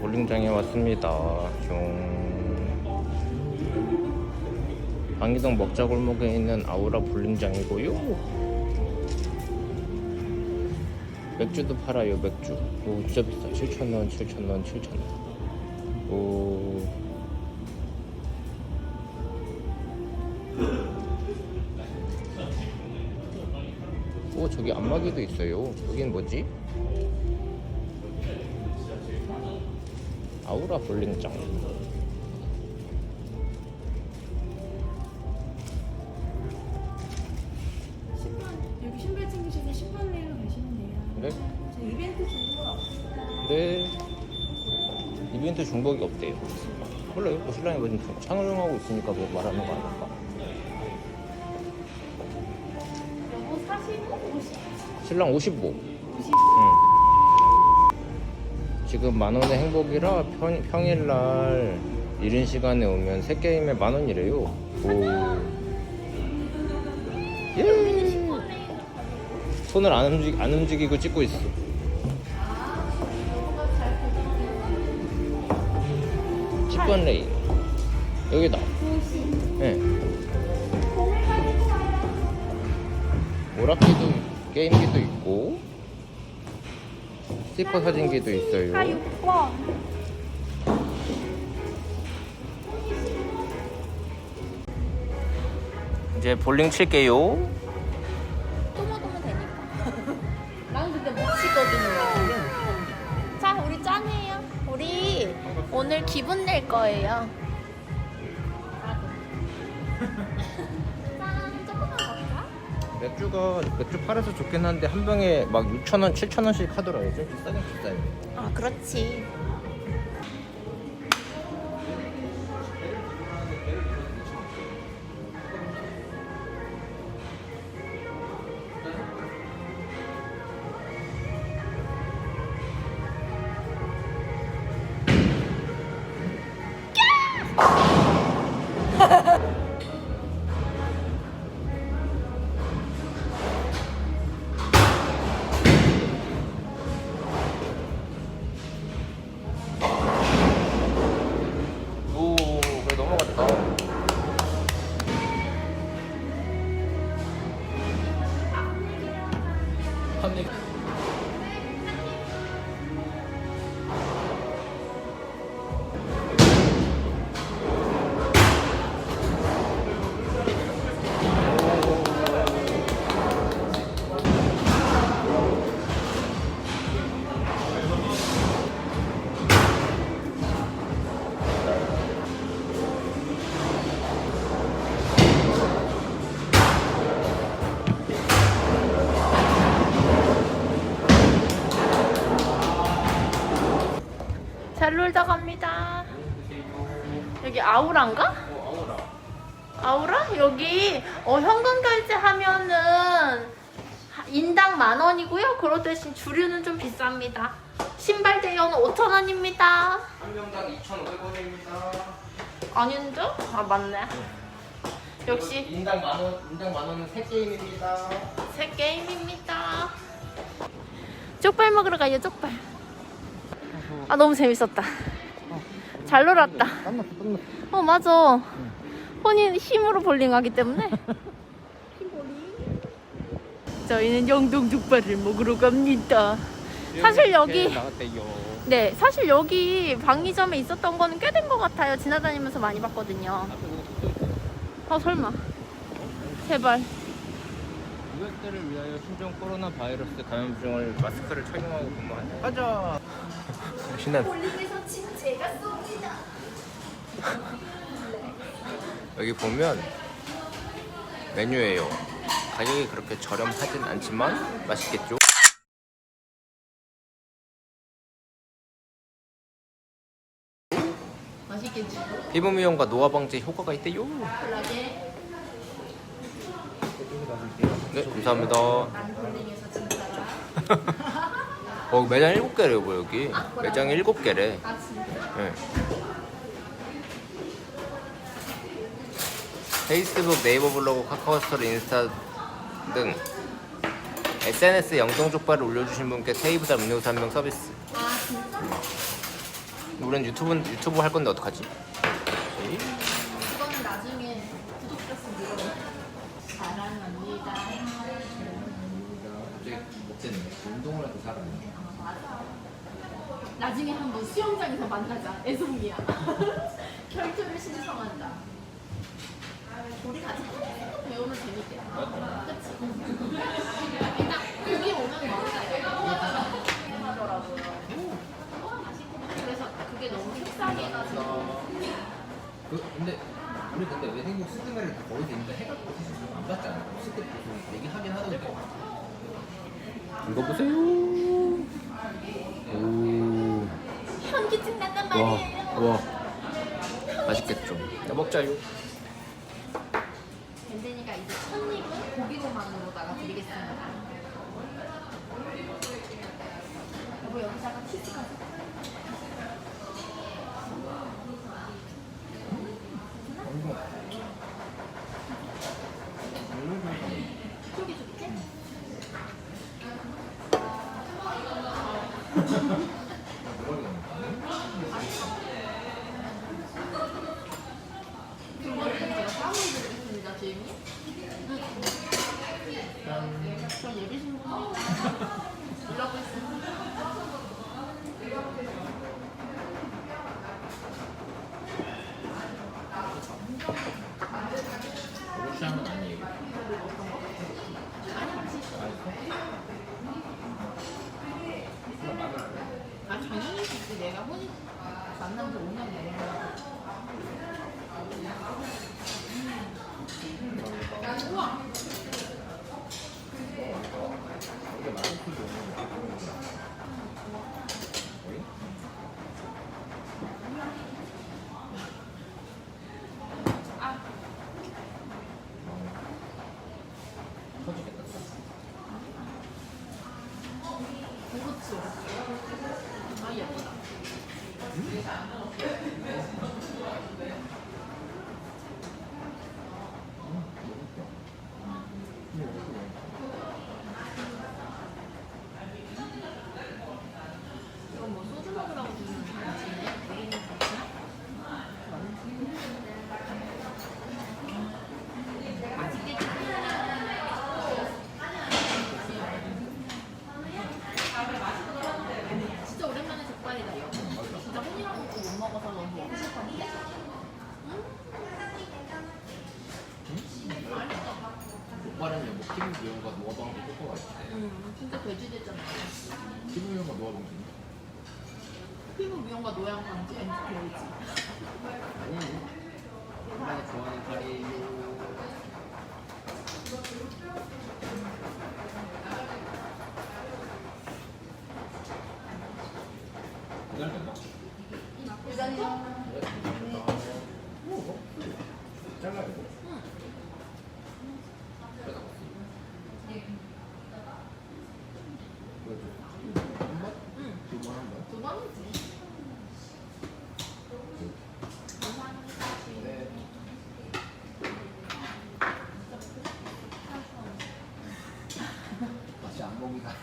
볼링장에 왔습니다. 뿅. 방이동 먹자골목에 있는 아우라 볼링장이고요. 맥주도 팔아요, 맥주. 오, 진짜 비싸. 7,000원, 7,000원, 7,000원. 오. 오, 저기 안마기도 있어요. 여긴 뭐지? 아우라 볼링장. 여기 신발 챙기셔서 신발 내러 가시면 돼요. 네? 저 이벤트 중거 없어요. 네. 이벤트 중복이 없대요. 몰라요. 뭐 신랑이 뭐 지금 창을하고 있으니까 뭐 말하는 거 아닐까? 요거 45, 50. 신랑 55. 50. 응. 지금 만 원의 행복이라 평, 평일날 이른 시간에 오면 새 게임에 만 원이래요. 오. 예. 손을 안 움직 안 움직이고 찍고 있어. 십 번 레인. 여기다. 예. 오락기도 게임기도 있고 스티커 사진기도 있어요. 6번. 이제 볼링 칠게요. 또 먹으면 되니까. 난 근데 못 치거든요. 자, 우리 짠해요. 우리 오늘 기분 낼 거예요. 맥주가 맥주 팔아서 좋긴 한데 한 병에 막 6천 원, 7천 원씩 하더라고요. 좀 비싸긴 비싸요. 아, 그렇지. 한 아우라인가? 아우라? 여기 어, 현금 결제하면은 인당 만 원이고요. 그럴 대신 주류는 좀 비쌉니다. 신발 대여는 5천 원입니다. 한 명당 2,500원입니다. 아닌데? 아 맞네. 역시 인당 만 원, 인당 만 원은 새 게임입니다. 새 게임입니다. 쪽발 먹으러 가요. 쪽발. 아 너무 재밌었다. 잘 놀았다. 끝났어, 끝났어. 어 맞아. 혼인 힘으로 볼링하기 때문에. 저희는 영동 족발을 먹으러 갑니다. 사실 여기. 네 사실 여기 방위점에 있었던 거는 꽤 된 것 같아요. 지나다니면서 많이 봤거든요. 앞에 그거 붙어 있어. 아 설마. 제발. 유학들을 위하여 신종 코로나 바이러스 감염증을 마스크를 착용하고 근무한다. 가자. 신나. 볼링에서 진 제가 쏩니다. 여기 보면 메뉴예요. 가격이 그렇게 저렴하진 않지만 맛있겠죠? 맛있겠지. 피부 미용과 노화 방지 효과가 있대요. 네, 감사합니다. 어, 매장 7개래요, 뭐 여기. 매장 7개래. 아? 네. 페이스북, 네이버 블로그, 카카오 스토리, 인스타 등 SNS 영동 족발을 올려주신 분께 테이블 음료수 한병 서비스. 아 진짜? 우린 유튜브 유튜브 할 건데 어떡하지? 그거는 나중에 구독자 수 늘어. 사랑합니다. 갑자기 목재는 운동을 해도 살아요. 나중에 한번 수영장에서 만나자. 애송이야. 결투를 신청한다. 그 근데 우리 근데 왜 행복 스드메를 다 거기서 있는데 해가 사실 안 봤잖아. 스드 무슨 얘기하긴 하던데. 이거 보세요. 오. 현기증 난단 와, 말이에요. 와. 맛있겠죠. 야, 먹자요. 밴댕이가 이제 첫 입은 고기로만으로다가 드리겠습니다. 여보 여기다가 치즈가 쫄깃쫄깃해? 두 번째 제가 쌈을 드리겠습니다, 주임님. 저 예비 신부 일하고 있습니다. 로시안은 아니에요. 아니 맛있어. 아 당연히 있지. 내가 혼이 만난 지 5년 됐는데. 우와. 아. 고급스. 아 예쁘다. 이건 뭐 소주 먹으라고 주는 김치네? 우리는 김치? 맛있게 진짜 오랜만에 족발이다 이거 진짜 혼이랑 먹고 못 먹어서 너무 먹고 싶었는데 오빠는 뭐 피부 미용과 노화방도 효과가 있대. 음 진짜 돼지 됐잖아 피부 미용과 노화방도 있네. 피부 미용과 노양 방지 엔티페이지 아니. 엄마가 좋아하는 카레예요. 기다렸나? 기다려 잘라야 돼. 응. 한 번? 응. 두 번 한 번? 두 번이지 네. 맛이 안 먹이가.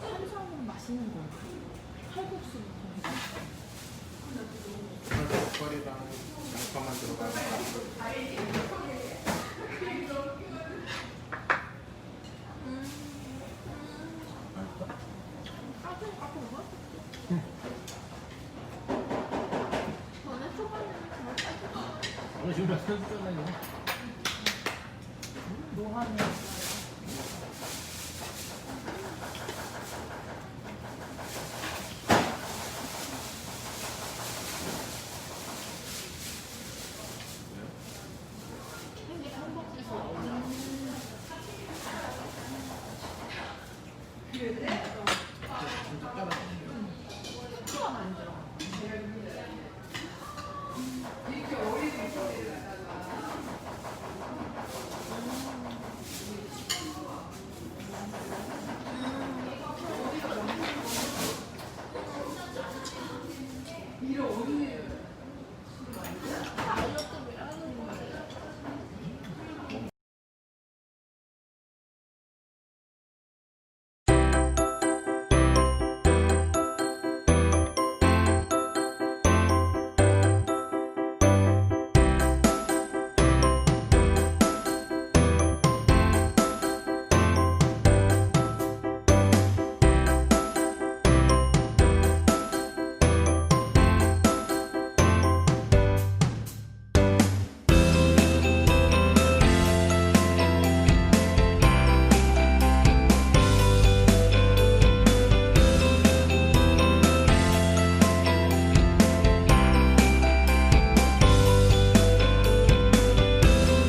탄수화물 맛있는 거 칼국수부터 젓갈이랑 양파만 들어가는 뭐? 오늘 지금 선수잖아요. 노하네